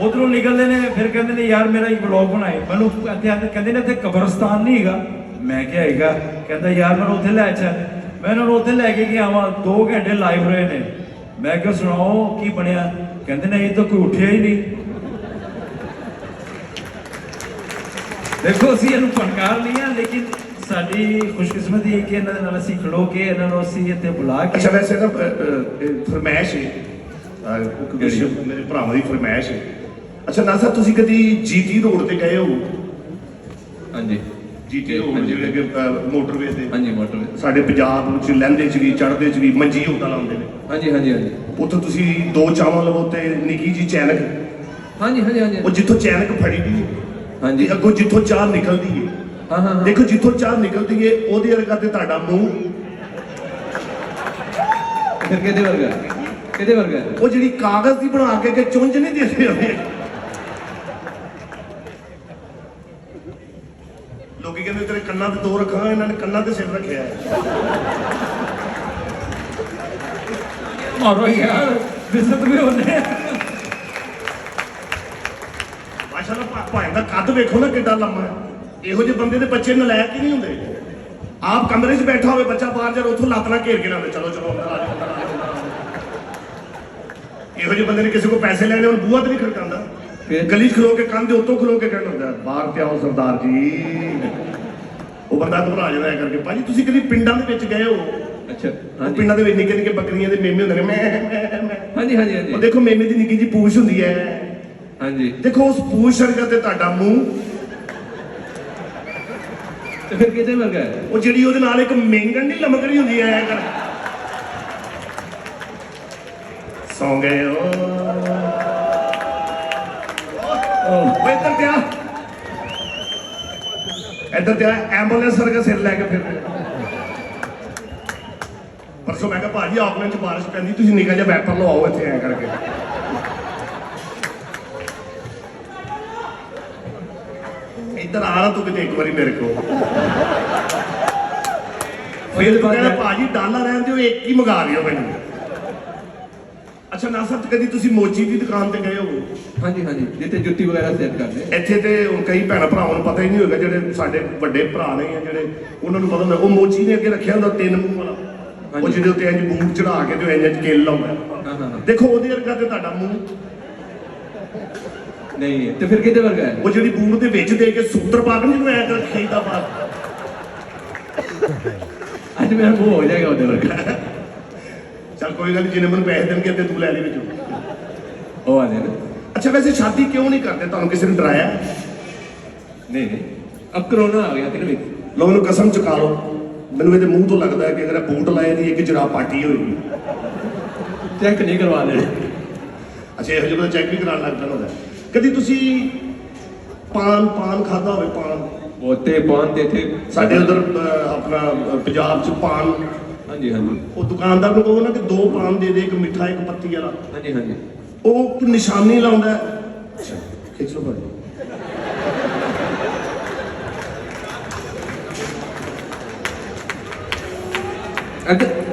ਉਧਰੋਂ ਨਿਕਲਦੇ ਨੇ ਫਿਰ ਕਹਿੰਦੇ ਨੇ ਯਾਰ ਮੇਰਾ ਇੱਕ ਵਲੌਗ ਬਣਾਏ। ਮੈਨੂੰ ਇੱਥੇ ਆਂਦੇ ਕਹਿੰਦੇ ਨੇ ਇੱਥੇ ਕਬਰਸਤਾਨ ਨਹੀਂ ਹੈਗਾ। ਮੈਂ ਕਿਹਾ ਹੈਗਾ। ਕਹਿੰਦਾ ਯਾਰ ਮੈਨੂੰ ਉੱਥੇ ਲੈ ਚੱਲ। ਮੈਂ ਇਹਨਾਂ ਨੂੰ ਉੱਥੇ ਲੈ ਕੇ ਗਿਆ ਆਵਾਂ 2 ਘੰਟੇ ਲਾਈਵ ਰਹੇ ਨੇ। ਮੈਂ ਕਿਹਾ ਸੁਣਾਓ ਕੀ ਬਣਿਆ? ਕਹਿੰਦੇ ਨੇ ਇਹ ਤਾਂ ਕੋਈ ਉੱਠਿਆ ਹੀ ਨਹੀਂ। ਦੇਖੋ ਅਸੀਂ ਇਹਨੂੰ ਫਨਕਾਰ ਨਹੀਂ ਆ ਲੇਕਿਨ ਸਾਡੀ ਖੁਸ਼ਕਿਸਮਤੀ ਹੈ ਕਿ ਇਹਨਾਂ ਦੇ ਨਾਲ ਅਸੀਂ ਖੜੋ ਕੇ ਇਹਨਾਂ ਨੂੰ ਅਸੀਂ ਇੱਥੇ ਬੁਲਾ ਕੇ ਅੱਛਾ ਵੈਸੇ ਇਹ ਫਰਮਾਇਸ਼ ਹੈ ਕਿਉਂਕਿ ਮੇਰੇ ਭਰਾਵਾਂ ਦੀ ਫਰਮਾਇਸ਼ ਹੈ ਅੱਛਾ ਨਾ ਸਾਹਿਬ ਤੁਸੀਂ ਕਦੀ ਜੀਟੀ ਰੋਡ ਤੇ ਗਏ ਹੋ? ਹਾਂਜੀ। GT road. ਜਿਹੜੇ ਕਿ ਮੋਟਰਵੇ ਤੇ। ਹਾਂਜੀ ਮੋਟਰ ਸਾਡੇ ਪੰਜਾਬ ਵਿੱਚ ਲਹਿੰਦੇ ਚ ਵੀ ਚੜ੍ਹਦੇ ਚ ਵੀ ਮੰਜੀ ਹੁੰਦਾ ਲਾਉਂਦੇ ਨੇ। ਹਾਂਜੀ ਹਾਂਜੀ ਹਾਂਜੀ। ਉੱਥੋਂ ਤੁਸੀਂ ਦੋ ਚਾਵਾਂ ਲਵੋ ਤੇ ਨਿੱਕੀ ਜੀ ਚੈਨਕ। ਹਾਂਜੀ ਹਾਂਜੀ ਹਾਂਜੀ। ਉਹ ਜਿੱਥੋਂ ਚੈਨਕ ਫੜੀ ਦੀ ਹਾਂਜੀ। ਅੱਗੋਂ ਜਿੱਥੋਂ ਚਾਹ ਨਿਕਲਦੀ ਏ ਹਾਂ ਹਾਂ ਹਾਂ। ਦੇਖੋ ਜਿੱਥੋਂ ਚਾਹ ਨਿਕਲਦੀ ਏ ਉਹਦੇ ਵਰਗਾ ਤੇ ਤੁਹਾਡਾ ਮੂੰਹ। ਫਿਰ ਕਿਹਦੇ ਵਰਗਾ? ਕਿਹਦੇ ਵਰਗਾ? ਉਹ ਜਿਹੜੀ ਕਾਗਜ਼ ਦੀ ਬਣਾ ਕੇ ਕਿ ਚੁੰਝ ਨਹੀਂ ਦਿੰਦੇ ਹੋਏ ਲੋਕੀ ਕਹਿੰਦੇ ਤੇਰੇ ਕੰਨਾਂ ਤੇ ਦੋ ਰੱਖਾਂ ਇਹਨਾਂ ਨੇ ਕੰਨਾਂ ਤੇ ਸਿਰ ਰੱਖਿਆ। ਹੈ ਮਾਰੋ ਯਾਰ ਬਿਜ਼ਨਸ ਵੀ ਹੁੰਦੇ ਆ ਮਾਸ਼ਾਅੱਲਾ ਭਾਈ ਦਾ ਕੱਦ ਵੇਖੋ ਨਾ ਕਿੱਡਾ ਲੰਮਾ ਹੈ। ਇਹੋ ਜਿਹੇ ਬੰਦੇ ਦੇ ਬੱਚੇ ਨਲਾਇਕ ਹੀ ਨਹੀਂ ਹੁੰਦੇ। ਆਪ ਕਮਰੇ 'ਚ ਬੈਠਾ ਹੋਵੇ ਬੱਚਾ ਬਾਹਰ ਜਾ ਉੱਥੋਂ ਲੱਤ ਨਾਲ ਘੇਰ ਕੇ ਨਾ ਚਲੋ ਚਲੋ ਅੰਦਰ ਆ ਜਾਓ ਇਹੋ ਜਿਹੇ ਬੰਦੇ ਨੇ ਕਿਸੇ ਕੋ ਪੈਸੇ ਲੈਣੇ ਹੁਣ ਬੂਹਾ ਤੇ ਨਹੀਂ ਖੜਕਾਉਂਦਾ। ਫਿਰ? ਗਲੀ 'ਚ ਖਲੋ ਕੇ ਕੰਨ ਦੇ ਉੱਤੋਂ ਖਲੋ ਕੇ ਕਹਿਣਾ ਹੁੰਦਾ ਬਾਹਰ ਤੇ ਆਓ ਸਰਦਾਰ ਜੀ। ਬੰਦਾ ਘਬਰਾ ਜਾਂਦਾ ਕਰਕੇ। ਭਾਜੀ ਤੁਸੀਂ ਕਦੀ ਪਿੰਡਾਂ ਦੇ ਵਿੱਚ ਗਏ ਹੋ? ਅੱਛਾ ਉਹ ਹਾਂਜੀ। ਪਿੰਡਾਂ ਦੇ ਵਿੱਚ ਨਿੱਕੇ ਨਿੱਕੇ ਬੱਕਰੀਆਂ ਦੇ ਮੇਮੇ ਹੁੰਦੇ ਨੇ ਮੈਂ ਮੈਂ ਹਾਂਜੀ ਹਾਂਜੀ ਹਾਂਜੀ। ਉਹ ਦੇਖੋ ਮੇਮੇ ਦੀ ਨਿੱਕੀ ਜੀ ਪੂਛ ਹੁੰਦੀ ਹੈ ਹਾਂਜੀ। ਦੇਖੋ ਉਸ ਪੂਛ ਵਰਗਾ ਤੇ ਤੁਹਾਡਾ ਮੂੰਹ। ਤੇ ਫਿਰ ਕਿਹਦੇ ਵਰਗਾ ਹੈ? ਉਹ ਜਿਹੜੀ ਉਹਦੇ ਨਾਲ ਇੱਕ ਮੇਂਗਣ ਨਹੀਂ ਲਮਕੜੀ ਹੁੰਦੀ ਐ ਕਰ। ਸੌਂ ਗਏ ਓ ਓਏ ਇੱਧਰ ਤੇ ਆ। ਇੱਧਰ ਤੇ ਐਂਬੂਲੈਂਸ ਵਰਗਾ ਸਿਰ ਲੈ ਕੇ ਫਿਰ। ਪਰਸੋਂ ਮੈਂ ਕਿਹਾ ਭਾਜੀ ਆਕਲੈਂਡ ਚ ਬਾਰਿਸ਼ ਪੈਂਦੀ ਤੁਸੀਂ ਨਿਕਲ ਜਾ ਵੈਪਰ ਲਵਾਓ ਇੱਥੇ ਐ ਕਰਕੇ। ਇੱਧਰ ਆ ਨਾ ਤੂੰ ਕਿਤੇ ਇੱਕ ਵਾਰੀ ਮੇਰੇ ਕੋਲ। ਫਿਰ ਕਹਿੰਦਾ ਭਾਜੀ ਡਾਲਰ ਰਹਿਣ ਦਿਓ ਇੱਕ ਹੀ ਮੰਗਾ ਲਿਓ ਮੈਨੂੰ। ਅੱਛਾ ਨਾ ਸੱਚ ਕਦੀ ਤੁਸੀਂ ਮੋਚੀ ਦੀ ਦੁਕਾਨ ਤੇ ਗਏ ਹੋ ਹਾਂਜੀ ਹਾਂਜੀ ਜਿੱਥੇ ਜੁੱਤੀ ਵਗੈਰਾ ਸੈੱਟ ਕਰਦੇ ਇੱਥੇ ਤੇ ਹੁਣ ਕਈ ਭੈਣ ਭਰਾਵਾਂ ਨੂੰ ਪਤਾ ਹੀ ਨਹੀਂ ਹੋਏਗਾ ਜਿਹੜੇ ਸਾਡੇ ਵੱਡੇ ਭਰਾ ਨੇ ਜਾਂ ਜਿਹੜੇ ਉਹਨਾਂ ਨੂੰ ਪਤਾ ਹੁੰਦਾ ਉਹ ਮੋਚੀ ਨੇ ਅੱਗੇ ਰੱਖਿਆ ਹੁੰਦਾ ਤਿੰਨ ਮੂੰਹ ਵਾਲਾ। ਉਹ। ਜਿਹਦੇ ਉੱਤੇ ਇੰਜ ਬੂਟ ਚੜਾ ਕੇ ਤੇ ਇੰਜ ਕੇਲ ਲਾਉਂਦਾ ਹਾਂ ਹਾਂ ਹਾਂ। ਦੇਖੋ ਉਹਦੇ ਵਰਗਾ ਤੇ ਤੁਹਾਡਾ ਮੂੰਹ। ਨਹੀਂ ਤੇ ਫਿਰ ਕਿਹਦੇ ਵਰਗਾ ਹੈ? ਉਹ ਜਿਹੜੀ ਬੂਟ ਦੇ ਵਿੱਚ ਦੇ ਕੇ ਸੂਤਰ ਪਾ ਕੇ ਨਹੀਂ ਮੈਂ ਕਰ ਖੀਦਾ ਪਾ ਅੱਜ ਮੇਰਾ ਮੂੰਹ ਹੋ ਜਾਏਗਾ ਉਹਦੇ ਵਰਗਾ। ਚੱਲ ਕੋਈ ਗੱਲ ਨੀ, ਜਿੰਨੇ ਮੈਨੂੰ ਪੈਸੇ ਦੇਣਗੇ ਤੇ ਤੂੰ ਲੈ ਲੈ ਵਿੱਚੋਂ। ਉਹ ਆਦੇ ਨਾ ਅੱਛਾ ਵੈਸੇ ਸ਼ਾਦੀ ਕਿਉਂ ਨਹੀਂ ਕਰਦੇ? ਤੁਹਾਨੂੰ ਕਿਸੇ ਨੇ ਡਰਾਇਆ? ਨਹੀਂ ਨਹੀਂ। ਅਬ ਕਰੋਨਾ ਆ ਗਿਆ ਤੇਰੇ ਵਿੱਚ ਲੋ ਮੈਨੂੰ ਕਸਮ ਚੁਕਾ ਲਓ। ਮੈਨੂੰ ਇਹਦੇ ਮੂੰਹ ਤੋਂ ਲੱਗਦਾ ਹੈ ਕਿ ਅਗਰ ਇਹ ਬੂਟ ਲਾਏ ਦੀ ਇੱਕ ਜਰਾ ਪਾਟੀ ਹੋਏਗੀ ਚੈੱਕ ਨਹੀਂ ਕਰਵਾ ਦੇਣੇ। ਅੱਛਾ ਇਹੋ ਜਿਹਾ ਚੈੱਕ ਵੀ ਕਰਾਉਣ ਲੱਗ ਪੈਣਾ ਹੁੰਦਾ ਕਦੀ ਤੁਸੀਂ ਪਾਨ ਪਾਨ ਖਾਦਾ ਹੋਵੇ ਪਾਨ? ਉੱਤੇ ਪਾਉਣ ਤੇ ਇੱਥੇ ਸਾਡੇ ਉਧਰ ਆਪਣਾ ਪੰਜਾਬ ਚ ਪਾਨ ਹਾਂਜੀ ਹਾਂਜੀ। ਉਹ ਦੁਕਾਨਦਾਰ ਨੂੰ ਕਹੋ ਨਾ ਕਿ ਦੋ ਪਾਨ ਦੇ ਦੇ ਇੱਕ ਮਿੱਠਾ ਇੱਕ ਪੱਤੀ ਵਾਲਾ। ਹਾਂਜੀ ਹਾਂਜੀ। ਉਹ ਇੱਕ ਨਿਸ਼ਾਨੀ ਲਾਉਂਦਾ। ਅੱਛਾ ਖਿੱਚ ਭਾਈ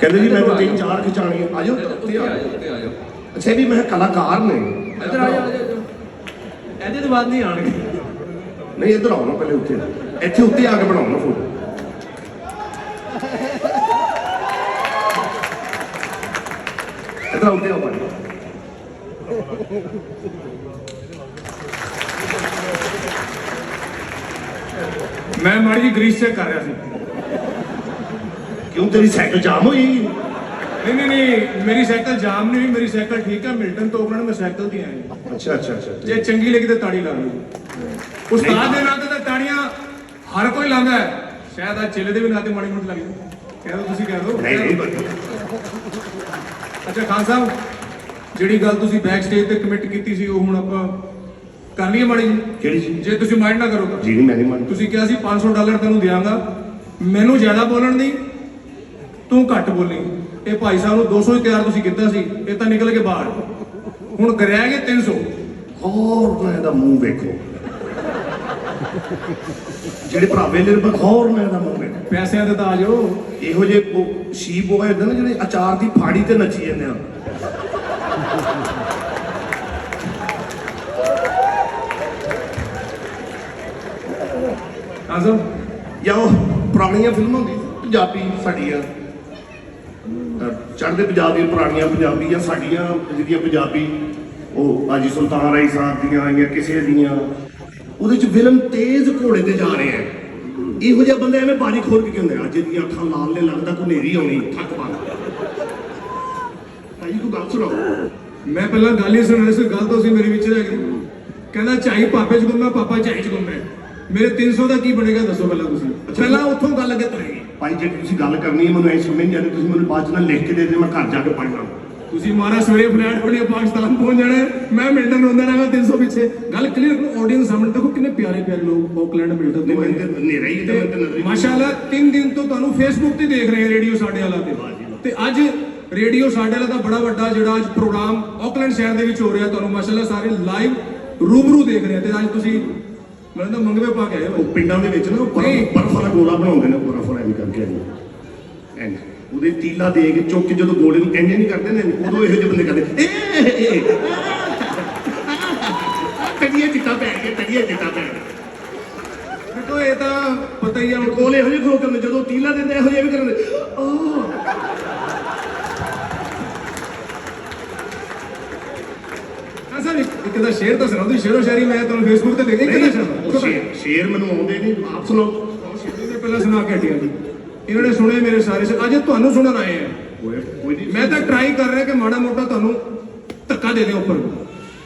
ਕਹਿੰਦੇ ਜੀ ਮੈਂ ਤਾਂ ਤਿੰਨ। ਚਾਰ ਖਿਚਾਣੀਆਂ ਆ। ਜਾਓ ਉੱਤੇ ਉੱਤੇ ਆ। ਆ ਜਾਓ ਜਾਓ ਉੱਤੇ ਆ ਜਾਓ। ਅੱਛਾ ਵੀ ਮੈਂ ਕਲਾਕਾਰ ਨੇ। ਇੱਧਰ ਆ ਜਾਓ ਇਹਦੇ ਤੋਂ ਬਾਅਦ ਨਹੀਂ ਆਣਗੇ ਨਹੀਂ ਇੱਧਰ ਨਾ ਪਹਿਲੇ ਉੱਥੇ ਇੱਥੇ ਉੱਤੇ ਆ ਕੇ ਬਣਾਓ ਨਾ ਮੈਂ ਮਾੜੀ ਜੀ ਗ੍ਰੀਸ ਚੈੱਕ ਕਰ ਰਿਹਾ ਸੀ। ਕਿਉਂ ਤੇਰੀ ਸਾਈਕਲ ਜਾਮ ਹੋਈ? ਨਹੀਂ ਨਹੀਂ ਨਹੀਂ ਮੇਰੀ ਸਾਈਕਲ ਜਾਮ ਨਹੀਂ ਹੋਈ ਮੇਰੀ ਸਾਈਕਲ ਠੀਕ ਹੈ ਮਿਲਟਨ ਤੋਂ ਉਹਨਾਂ ਮੈਂ ਸਾਈਕਲ ਤੇ ਆਇਆ। ਅੱਛਾ ਅੱਛਾ ਅੱਛਾ ਜੇ ਚੰਗੀ ਲੱਗੀ ਤਾਂ ਤਾੜੀ ਲਾ ਲਓ। ਉਸਤਾਦ ਦੇ ਨਾਂ ਤੇ ਤਾਂ ਤਾੜੀਆਂ ਹਰ ਕੋਈ ਲਾਉਂਦਾ ਹੈ। ਸ਼ਾਇਦ ਆ ਚੇਲੇ ਦੇ ਵੀ ਨਾਂ ਤੇ ਮਾੜੀ ਮੋਟੀ ਲੱਗ ਕਹਿ ਦੋ ਤੁਸੀਂ ਕਹਿ ਦੋ ਨਹੀਂ ਨਹੀਂ ਅੱਛਾ ਖਾਨ ਸਾਹਿਬ ਜਿਹੜੀ ਗੱਲ ਤੁਸੀਂ ਬੈਕ ਸਟੇਜ ਤੇ ਕਮਿਟ ਕੀਤੀ ਸੀ ਉਹ ਹੁਣ ਆਪਾਂ ਕਰ ਲਈਏ ਮਾੜੀ ਜੀ ਕਿਹੜੀ ਚੀਜ਼ ਜੇ ਤੁਸੀਂ ਮਾਈਂਡ ਨਾ ਕਰੋ ਤਾਂ। ਜੀ ਨਹੀਂ ਮੈਂ ਨਹੀਂ ਮੰਨ ਤੁਸੀਂ ਕਿਹਾ ਸੀ 500 ਡਾਲਰ ਤੈਨੂੰ ਦਿਆਂਗਾ। ਮੈਨੂੰ ਜ਼ਿਆਦਾ ਬੋਲਣ ਦੀ ਤੂੰ ਘੱਟ ਬੋਲੀ। ਇਹ ਭਾਈ ਸਾਹਿਬ ਨੂੰ 200 ਹੀ ਤਿਆਰ ਤੁਸੀਂ ਕੀਤਾ ਸੀ ਇਹ ਤਾਂ ਨਿਕਲ ਕੇ ਬਾਹਰ। ਹੁਣ ਕਰਿਆ ਗਿਆ 300 ਹੋਰ ਮੈਂ ਇਹਦਾ ਮੂੰਹ ਵੇਖੋ। ਜਿਹੜੇ ਭਰਾਵੇ ਨੇ ਬਖੌਰ ਮੈਂ ਇਹਦਾ ਮੂੰਹ ਵੇਖੋ ਪੈਸਿਆਂ ਤੇ ਤਾਂ ਆ ਜਾਓ। ਇਹੋ ਉਹ ਸ਼ੀਪ ਹੋਏ ਹੁੰਦੇ ਨੇ ਜਿਹੜੇ ਅਚਾਰ ਦੀ ਫਾੜੀ ਤੇ ਨੱਚੀ ਜਾਂਦੇ ਆ। ਸਾਹਿਬ ਜਾਂ ਉਹ ਪੁਰਾਣੀਆਂ ਫਿਲਮਾਂ ਹੁੰਦੀਆਂ ਸੀ, ਪੰਜਾਬੀ ਸਾਡੀਆਂ। ਚੜ੍ਹਦੇ ਪੰਜਾਬ ਦੀਆਂ ਪੁਰਾਣੀਆਂ ਪੰਜਾਬੀ ਜਾਂ ਸਾਡੀਆਂ ਜਿਹੜੀਆਂ ਪੰਜਾਬੀ ਉਹ ਆਜੀ ਸੁਲਤਾਨ ਰਾਈ ਸਾਹਿਬ ਦੀਆਂ ਆਈਆਂ ਕਿਸੇ ਦੀਆਂ। ਉਹਦੇ ਚ ਵਿਲਨ ਤੇਜ਼ ਘੋੜੇ ਤੇ ਜਾ ਰਹੇ ਆ। ਇਹੋ ਜਿਹੇ ਬੰਦੇ ਐਵੇਂ ਬਾਰੀ ਖੋਲ ਕੇ ਕਹਿੰਦੇ ਅੱਜ ਦੀਆਂ ਅੱਖਾਂ ਲਾਲ ਨੇ ਲੱਗਦਾ ਕੋਈ ਨੇਰੀ ਆਉਣੀ ਥੱਕ ਪਾ ਭਾਈ ਤੂੰ ਗੱਲ ਸੁਣਾਓ? ਮੈਂ ਪਹਿਲਾਂ ਗੱਲ ਹੀ ਸੁਣ ਰਿਹਾ ਸੀ ਗੱਲ ਤਾਂ ਤੁਸੀਂ ਮੇਰੇ ਵਿੱਚ ਰਹਿ ਗਈ। ਕਹਿੰਦਾ ਝਾਈ ਪਾਪੇ ਚ ਗੁੰਮਾ ਪਾਪਾ ਝਾਈ ਚ ਗੁੰਮਾ ਮੇਰੇ 300 ਦਾ ਕੀ ਬਣੇਗਾ ਦੱਸੋ ਪਹਿਲਾਂ ਤੁਸੀਂ? ਪਹਿਲਾਂ ਉੱਥੋਂ ਗੱਲ ਅੱਗੇ ਤੁਰੇਗੀ ਭਾਈ ਜੇ ਤੁਸੀਂ ਗੱਲ ਕਰਨੀ ਹੈ ਮੈਨੂੰ ਐ ਸਮਝ ਨਹੀਂ ਆਉਂਦੀ ਤੁਸੀਂ ਮੈਨੂੰ ਬਾਅਦ ਚ ਨਾ ਲਿਖ ਕੇ ਦੇ ਦਿਓ ਮੈਂ ਘਰ ਜਾ ਕੇ ਪੜ੍ਹ ਲਾਂ। ਤੁਸੀਂ ਮਾਰਾ ਸਵੇਰੇ ਫਲੈਟ ਫੜੀ ਪਾਕਿਸਤਾਨ ਪਹੁੰਚ ਜਾਣਾ। ਮੈਂ ਮਿਲਟਨ ਰੋਂਦਾ ਰਹਾਂਗਾ 300 ਪਿੱਛੇ। ਗੱਲ ਕਲੀਅਰ ਆਡੀਅנס ਸਾਹਮਣੇ ਦੇਖੋ ਕਿੰਨੇ ਪਿਆਰੇ ਪਿਆਰੇ ਲੋਕ ਆਕਲੈਂਡ ਮਿਲਟਨ ਤੋਂ ਮੈਂ ਆਏ ਤੇ ਮਾਸ਼ਾਅੱਲਾ 3 ਦਿਨ ਤੋਂ ਤੁਹਾਨੂੰ ਫੇਸਬੁੱਕ ਤੇ ਦੇਖ ਰਹੇ ਰੇਡੀਓ ਸਾਡੇ ਵਾਲਾ ਤੇ। ਤੇ ਅੱਜ ਰੇਡੀਓ ਸਾਡੇ ਵਾਲਾ ਦਾ ਬੜਾ ਵੱਡਾ ਜਿਹੜਾ ਅੱਜ ਪ੍ਰੋਗਰਾਮ ਆਕਲੈਂਡ ਸ਼ਹਿਰ ਦੇ ਵਿੱਚ ਹੋ ਰਿਹਾ ਤੁਹਾਨੂੰ ਮਾਸ਼ਾਅੱਲਾ ਸਾਰੇ ਲਾਈਵ ਰੂਬਰੂ ਦੇਖ ਰਹੇ ਤੇ ਅੱਜ ਤੁਸੀਂ ਮੈਨੂੰ ਤਾਂ ਮੰਗਵੇ ਪਾ ਕੇ ਆਏ ਉਹ ਪਿੰਡਾਂ ਦੇ ਵਿੱਚ ਨਾ। ਬਰਫ ਵਾਲਾ ਗੋਲਾ ਬਣਾਉਂਦੇ ਨੇ ਬਰਫ ਵਾਲਾ ਐਂ ਕਰਕੇ ਐਂ ਐਂ। ਉਹਦੇ ਤੀਲਾ ਦੇ ਕੇ ਚੁੱਕ ਕੇ ਜਦੋਂ ਗੋਲੇ ਨੂੰ ਇੰਜ ਨਹੀਂ ਕਰਦੇ ਨੇ ਉਦੋਂ ਇਹੋ ਜਿਹੇ ਬੰਦੇ ਕਰਦੇ ਏ ਕੜੀਏ ਚਿੱਟਾ ਪੈ ਗਿਆ ਕੜੀਏ ਚਿੱਟਾ ਪੈ ਗਿਆ। ਇਹ ਤਾਂ ਪਤਾ ਹੀ ਆ ਗੋਲੇ ਇਹੋ ਜਿਹੇ ਹੁੰਦੇ, ਜਦੋਂ ਤੀਲਾ ਦਿੰਦੇ ਇਹੋ ਜਿਹੇ ਵੀ ਕਰਦੇ ਸਰ ਇੱਕ ਇੱਕ ਦਾ ਸ਼ੇਰ ਤਾਂ ਸ਼ੇਰੋ ਸ਼ਾਇਰੀ ਮੈਂ ਤੁਹਾਨੂੰ ਫੇਸਬੁੱਕ ਤੇ ਦੇਖ ਇੱਕ ਦਾ ਸ਼ੇਰ ਸ਼ੇਰ ਮੈਨੂੰ ਆਉਂਦੇ ਨਹੀਂ ਆਪ ਸੁਣਾਓ। ਇਹਨੇ ਪਹਿਲਾਂ ਸੁਣਾ ਕੇ ਹਟਿਆ ਜੀ ਇਹਨਾਂ ਨੇ ਸੁਣੇ ਮੇਰੇ ਸਾਰੇ। ਅੱਜ ਤੁਹਾਨੂੰ ਸੁਣਨ ਆਏ ਆ। ਮੈਂ ਤਾਂ ਟਰਾਈ ਕਰ ਰਿਹਾ ਕਿ ਮਾੜਾ ਮੋਟਾ ਤੁਹਾਨੂੰ ਧੱਕਾ ਦੇ ਦਿਆਂ ਉੱਪਰ।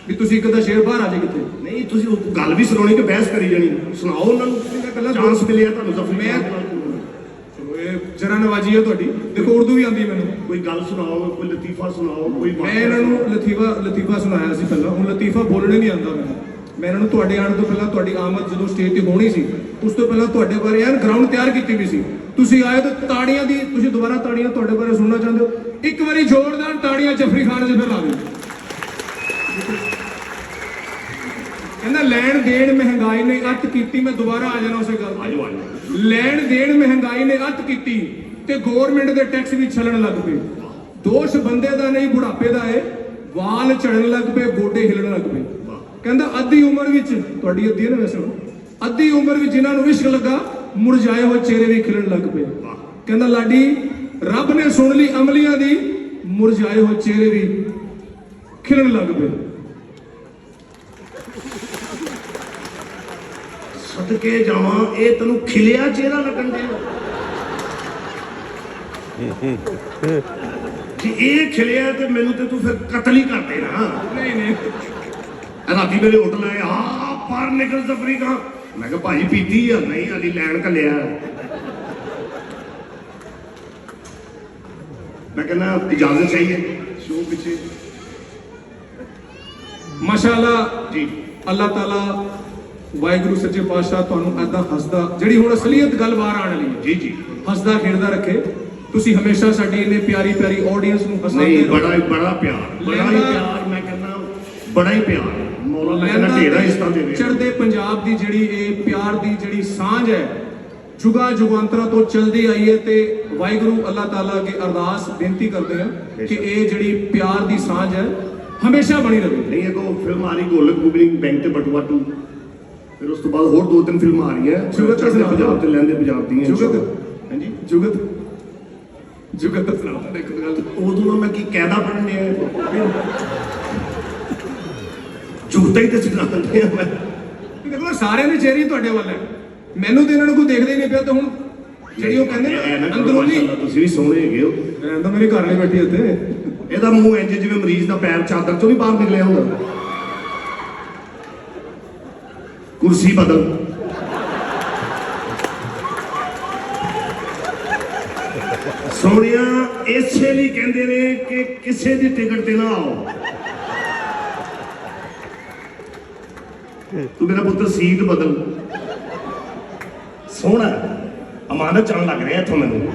ਵੀ ਤੁਸੀਂ ਇੱਕ ਦਾ ਸ਼ੇਰ ਬਾਹਰ ਆ ਜਾਏ ਕਿਤੇ। ਨਹੀਂ ਤੁਸੀਂ ਉਹ ਗੱਲ ਵੀ ਸੁਣਾਉਣੀ ਕਿ ਬਹਿਸ ਕਰੀ ਜਾਣੀ? ਸੁਣਾਓ ਉਹਨਾਂ ਨੂੰ। ਪਹਿਲਾਂ ਚਾਂਸ ਮਿਲਿਆ ਤੁਹਾਨੂੰ ਤਾਂ ਮੈਂ ਜਰਾ ਨਵਾਜੀ ਹੈ ਤੁਹਾਡੀ। ਦੇਖੋ ਉਰਦੂ ਵੀ ਆਉਂਦੀ ਮੈਨੂੰ। ਕੋਈ ਗੱਲ ਸੁਣਾਓ ਕੋਈ ਲਤੀਫਾ ਸੁਣਾਓ ਕੋਈ ਮੈਂ ਇਹਨਾਂ ਨੂੰ ਲਤੀਫਾ ਲਤੀਫਾ ਸੁਣਾਇਆ ਸੀ ਪਹਿਲਾਂ। ਹੁਣ ਲਤੀਫਾ ਬੋਲਣੇ ਨਹੀਂ ਆਉਂਦਾ ਮੈਨੂੰ। ਮੈਂ ਇਹਨਾਂ ਨੂੰ ਤੁਹਾਡੇ ਆਉਣ ਤੋਂ ਪਹਿਲਾਂ ਤੁਹਾਡੀ ਆਮਦ ਜਦੋਂ ਸਟੇਜ ਤੇ ਹੋਣੀ ਸੀ ਉਸ ਤੋਂ ਪਹਿਲਾਂ ਤੁਹਾਡੇ ਬਾਰੇ ਐਨ ਗਰਾਊਂਡ ਤਿਆਰ ਕੀਤੀ ਵੀ ਸੀ। ਤੁਸੀਂ ਆਏ ਤਾਂ ਤਾੜੀਆਂ ਦੀ ਤੁਸੀਂ ਦੁਬਾਰਾ ਤਾੜੀਆਂ ਤੁਹਾਡੇ ਬਾਰੇ ਸੁਣਨਾ ਚਾਹੁੰਦੇ ਹੋ? ਇੱਕ ਵਾਰੀ ਜ਼ੋਰਦਾਰ ਤਾੜੀਆਂ ਜਫਰੀ ਖਾਨ ਜੀ ਫਿਰ ਲਾ ਦਿਓ। ਕਹਿੰਦਾ ਲੈਣ ਦੇਣ ਮਹਿੰਗਾਈ ਨੇ ਅੱਤ ਕੀਤੀ ਮੈਂ ਦੁਬਾਰਾ ਆ ਜਾਣਾ ਉਸੇ ਗੱਲ ਤੇ। ਆਜੋ ਆਜੋ। ਲੈਣ ਦੇਣ ਮਹਿੰਗਾਈ ਨੇ ਅੱਤ ਕੀਤੀ ਤੇ ਗਵਰਨਮੈਂਟ ਦੇ ਟੈਕਸ ਵੀ ਛਲਣ ਲੱਗ ਪਏ। ਦੋਸ਼ ਬੰਦੇ ਦਾ ਨਹੀਂ ਬੁਢਾਪੇ ਦਾ ਏ। ਵਾਲ ਝੜਨ ਲੱਗ ਪਏ ਗੋਡੇ ਹਿੱਲਣ ਲੱਗ ਪਏ। ਕਹਿੰਦਾ ਅੱਧੀ ਉਮਰ ਵਿੱਚ ਤੁਹਾਡੀ ਅੱਧੀ ਹੈ ਨਾ ਵੈਸੇ। ਅੱਧੀ ਉਮਰ ਵਿੱਚ ਜਿਨ੍ਹਾਂ ਨੂੰ ਇਸ਼ਕ ਲੱਗਾ ਮੁਰਝਾਏ ਹੋਏ ਚਿਹਰੇ ਵੀ ਖਿਲਣ ਲੱਗ ਪਏ। ਕਹਿੰਦਾ ਲਾਡੀ ਰੱਬ ਨੇ ਸੁਣ ਲਈ ਅਮਲੀਆਂ ਦੀ ਮੁਰਝਾਏ ਹੋਏ ਚਿਹਰੇ ਵੀ ਖਿਲਣ ਲੱਗ ਪਏ। ਸਦਕੇ ਜਾਵਾਂ ਇਹ ਤੈਨੂੰ ਖਿਲਿਆ ਚਿਹਰਾ ਲੱਗਣ ਦੇ। ਕਿ ਇਹ ਖਿਲਿਆ ਤੇ ਮੈਨੂੰ ਤੇ ਤੂੰ ਫਿਰ ਕਤਲ ਹੀ ਕਰ ਦੇਣਾ। ਨਹੀਂ ਨਹੀਂ। ਰਾਤੀ ਮੇਰੇ ਹੋਟਲ ਆਏ ਆ ਪਰ ਨਿਕਲ ਅਫਰੀਕਾ ਮੈਂ ਕਿਹਾ ਭਾਜੀ ਪੀਤੀ ਆ ਨਹੀਂ ਆਲੀ ਲੈਣ ਕੱਲਿਆ ਮੈਂ ਕਹਿੰਦਾ ਇਜਾਜ਼ਤ ਚਾਹੀਏ ਸ਼ੋ ਪਿੱਛੇ। ਮਾਸ਼ਾਅੱਲਾ ਜੀ। ਅੱਲਾਹ ਤਾਲਾ ਵਾਹਿਗੁਰੂ ਸੱਚੇ ਪਾਤਸ਼ਾਹ ਤੁਹਾਨੂੰ ਐਦਾਂ ਹੱਸਦਾ ਜਿਹੜੀ ਹੁਣ ਅਸਲੀਅਤ ਗੱਲ ਬਾਹਰ ਆਣ ਹੈ। ਜੀ ਜੀ। ਹੱਸਦਾ ਖੇਡਦਾ ਰੱਖੇ। ਤੁਸੀਂ ਹਮੇਸ਼ਾ ਸਾਡੀ ਇੰਨੇ ਪਿਆਰੀ ਪਿਆਰੀ ਆਡੀਅנס ਨੂੰ ਹਸਾਉਂਦੇ ਨਹੀਂ ਰਹੋ। ਬੜਾ ਹੀ ਬੜਾ ਪਿਆਰ ਬੜਾ ਹੀ ਪਿਆਰ ਮੈਂ ਕਹਿੰਦਾ ਬੜਾ ਹੀ ਪਿਆਰ। ਢੇਰਾ ਇਸ ਤਰ੍ਹਾਂ ਦੇ ਚੜ੍ਹਦੇ ਪੰਜਾਬ ਦੀ ਜਿਹੜੀ ਇਹ ਪਿਆਰ ਦੀ ਜਿਹੜੀ ਸਾਂਝ ਹੈ ਜੁਗਾ ਜੁਗਾਂਤਰਾਂ ਤੋਂ ਚਲਦੀ ਆਈ ਹੈ ਤੇ ਵਾਹਿਗੁਰੂ ਅੱਲਾਹ ਤਾਲਾ ਅੱਗੇ ਅਰਦਾਸ ਬੇਨਤੀ ਕਰਦੇ ਹਾਂ ਕਿ ਇਹ ਜਿਹੜੀ ਪਿਆਰ ਦੀ ਸਾਂਝ ਹੈ ਹਮੇਸ਼ਾ ਬਣੀ ਰਹੇ। ਨਹੀਂ ਅਗੋ ਫਿਲਮ ਆ ਰਹੀ ਗੋਲਕ ਗੁਬਲਿੰਗ ਬੈਂਕ ਤੇ ਬਟੂਆ 2 ਫਿਰ ਉਸ ਤੋਂ ਬਾਅਦ ਹੋਰ ਦੋ ਤਿੰਨ ਫਿਲਮਾਂ ਆ ਰਹੀਆਂ। ਜੁਗਤ ਦਿਓ। ਪੰਜਾਬ ਤੇ ਲੈਂਦੇ ਪੰਜਾਬ ਦੀਆਂ। ਜੁਗਤ। ਹਾਂਜੀ। ਜੁਗਤ। ਜੁਗਤ ਸੁਣਾਉਂਦਾ ਇੱਕ ਗੱਲ ਉਦੋਂ ਮੈਂ ਕੀ ਕਹਿਦਾ ਪੜਨੇ ਆ। ਝੂਠਾ ਹੀ ਤੇ ਸੁਣਾ ਦਿੰਦੇ ਆ ਮੈਂ ਦੇਖੋ ਸਾਰਿਆਂ ਦੇ ਚਿਹਰੇ ਤੁਹਾਡੇ ਵੱਲ ਹੈ। ਮੈਨੂੰ ਤੇ ਇਹਨਾਂ ਨੂੰ ਕੋਈ ਦੇਖਦਾ ਹੀ ਨਹੀਂ ਪਿਆ ਤੇ ਹੁਣ ਜਿਹੜੀ ਉਹ ਕਹਿੰਦੇ ਨਾ ਅੰਦਰੂਨੀ ਤੁਸੀਂ ਵੀ ਸੋਹਣੇ ਹੈਗੇ ਹੋ। ਮੈਂ ਤਾਂ ਮੇਰੇ ਘਰ ਵਾਲੀ ਬੈਠੀ ਉੱਥੇ। ਇਹਦਾ ਮੂੰਹ ਇੰਜ ਜਿਵੇਂ ਮਰੀਜ਼ ਦਾ ਪੈਰ ਚਾਦਰ ਚੋਂ ਨਹੀਂ ਬਾਹਰ ਨਿਕਲਿਆ ਹੁੰਦਾ ਕੁਰਸੀ ਬਦਲ। ਸੋਹਣਿਆ ਇਸੇ ਲਈ ਕਹਿੰਦੇ ਨੇ ਕਿ ਕਿਸੇ ਦੀ ਟਿਕਟ ਤੇ ਨਾ ਆਓ। ਤੂੰ ਮੇਰਾ ਪੁੱਤਰ ਸੀਟ ਬਦਲ। ਸੋਹਣਾ ਅਮਾਨਤ ਚਣ ਲੱਗ ਰਿਹਾ ਇੱਥੋਂ ਮੈਨੂੰ।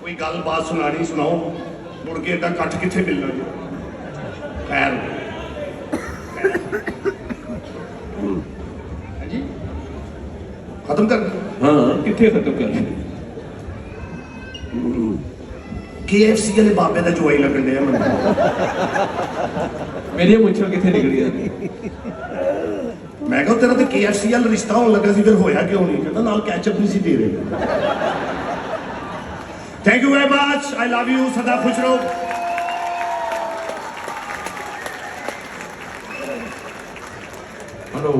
ਕੋਈ ਗੱਲਬਾਤ ਸੁਣਾਣੀ ਸੁਣਾਓ। ਮੁੜ ਕੇ ਏਦਾਂ ਕੱਟ ਕਿੱਥੇ ਮਿਲਣਾ ਜੀ? ਖੈਰ। ਹਾਂਜੀ? ਖਤਮ ਕਰ। ਹਾਂ। ਕਿੱਥੇ ਖਤਮ ਕਰ KFC ਵਾਲੇ ਬਾਬੇ ਦਾ ਜਵਾਈ ਲੱਗਣ ਡਿਆ ਮੈਨੂੰ। ਮੇਰੀਆਂ ਮੁੱਛਾਂ ਕਿੱਥੇ ਨਿਕਲੀਆਂ ਮੈਂ ਕਿਹਾ ਤੇਰਾ ਤੇ KFC ਵਾਲਾ ਰਿਸ਼ਤਾ ਹੋਣ ਲੱਗਾ ਸੀ ਫਿਰ ਹੋਇਆ ਕਿਉਂ ਨਹੀਂ? ਕਹਿੰਦਾ ਨਾਲ ਕੈਚਅਪ ਨਹੀਂ ਸੀ ਦੇ ਰਹੇ thank you very much I love you ਸਦਾ ਖੁਸ਼ ਰਹੋ। ਹਲੋ